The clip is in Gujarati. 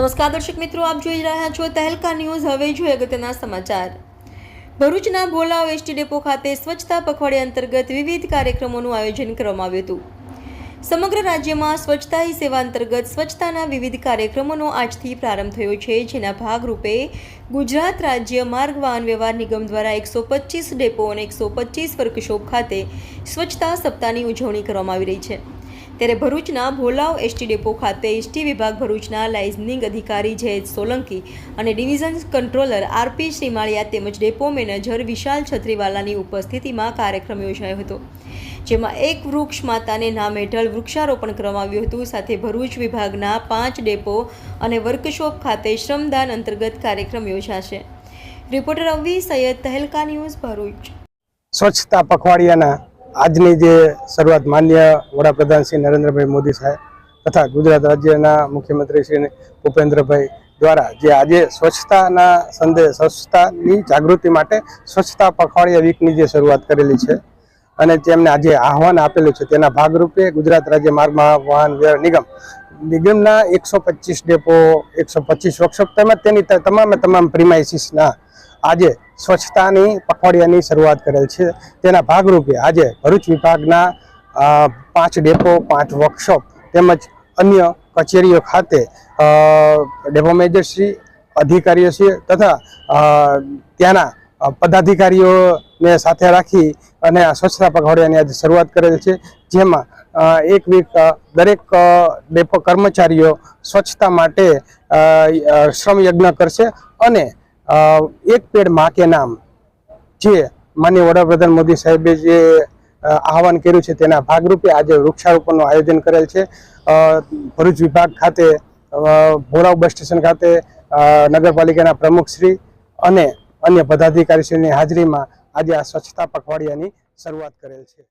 નમસ્કાર, દર્શક મિત્રો, આપ જોઈ રહ્યા છો તહેલકા ન્યૂઝ, હવે જોઈએ અગત્યના સમાચાર. ભરૂચના ભોલાવ એસટી ડેપો ખાતે સ્વચ્છતા પખવાડિયા અંતર્ગત વિવિધ કાર્યક્રમોનું આયોજન કરવામાં આવ્યું હતું. સમગ્ર રાજ્યમાં સ્વચ્છતા હી સેવા અંતર્ગત સ્વચ્છતાના વિવિધ કાર્યક્રમોનો આજથી પ્રારંભ થયો છે, જેના ભાગરૂપે ગુજરાત રાજ્ય માર્ગ વાહન વ્યવહાર નિગમ દ્વારા એકસો પચીસ ડેપો અને એકસો પચીસ વર્કશોપ ખાતે સ્વચ્છતા સપ્તાહની ઉજવણી કરવામાં આવી રહી છે. ત્યારે ભરૂચના ભોલાવ એસટી ડેપો ખાતે એસટી વિભાગ ભરૂચના લાઇઝનિંગ અધિકારી જયેશ સોલંકી અને ડિવિઝન કંટ્રોલર આરપી શ્રીમાળિયા તેમજ ડેપો મેનેજર વિશાલ છત્રીવાલાની ઉપસ્થિતિમાં કાર્યક્રમ યોજાયો હતો, જેમાં એક વૃક્ષ માતાને નામ હેઠળ વૃક્ષારોપણ કરવામાં આવ્યું હતું. સાથે ભરૂચ વિભાગના પાંચ ડેપો અને વર્કશોપ ખાતે શ્રમદાન અંતર્ગત કાર્યક્રમ યોજાશે. Reporter Avi Sayed Tehelka news Bharuch. સ્વચ્છતા પખવાડિયાના આજની જે શરૂઆત માન્ય વડાપ્રધાન શ્રી નરેન્દ્રભાઈ મોદી સાહેબ તથા ગુજરાત રાજ્યના મુખ્યમંત્રી શ્રી ભૂપેન્દ્રભાઈ દ્વારા જે આજે સ્વચ્છતાના સંદેશ, સ્વચ્છતાની જાગૃતિ માટે સ્વચ્છતા પખવાડિયા વીકની જે શરૂઆત કરેલી છે અને તેમને આજે આહવાન આપેલું છે, તેના ભાગરૂપે ગુજરાત રાજ્ય માર્ગ વાહન વ્યવહાર નિગમ નિગમના એકસો પચીસ ડેપો, એકસો પચીસ વર્કશોપ તેમજ તેની તમામે તમામ પ્રિમાઇસીસના આજે સ્વચ્છતાની પખવાડિયાની શરૂઆત કરેલ છે. તેના ભાગરૂપે આજે ભરૂચ વિભાગના પાંચ ડેપો પાંચ વર્કશોપ તેમજ અન્ય કચેરીઓ ખાતે ડેપો મેજરશ્રી અધિકારીઓશ્રી તથા ત્યાંના પદાધિકારીઓને સાથે રાખી અને આ સ્વચ્છતા પખવાડિયાની આજે શરૂઆત કરેલ છે. જેમાં એક વીક દરેક ડેપો કર્મચારીઓ સ્વચ્છતા માટે અ, અ, શ્રમ યજ્ઞ કરશે અને એક પેડમાં કે નામ જે માન્ય વડાપ્રધાન મોદી સાહેબે જે આહવાન કર્યું છે તેના ભાગરૂપે આજે વૃક્ષારોપણનું આયોજન કરેલ છે. ભરૂચ વિભાગ ખાતે ભોરાવ બસ સ્ટેશન ખાતે નગરપાલિકાના પ્રમુખશ્રી અને અન્ય પદાધિકારીશ્રીની હાજરીમાં આજે આ સ્વચ્છતા પખવાડિયાની શરૂઆત કરેલ છે.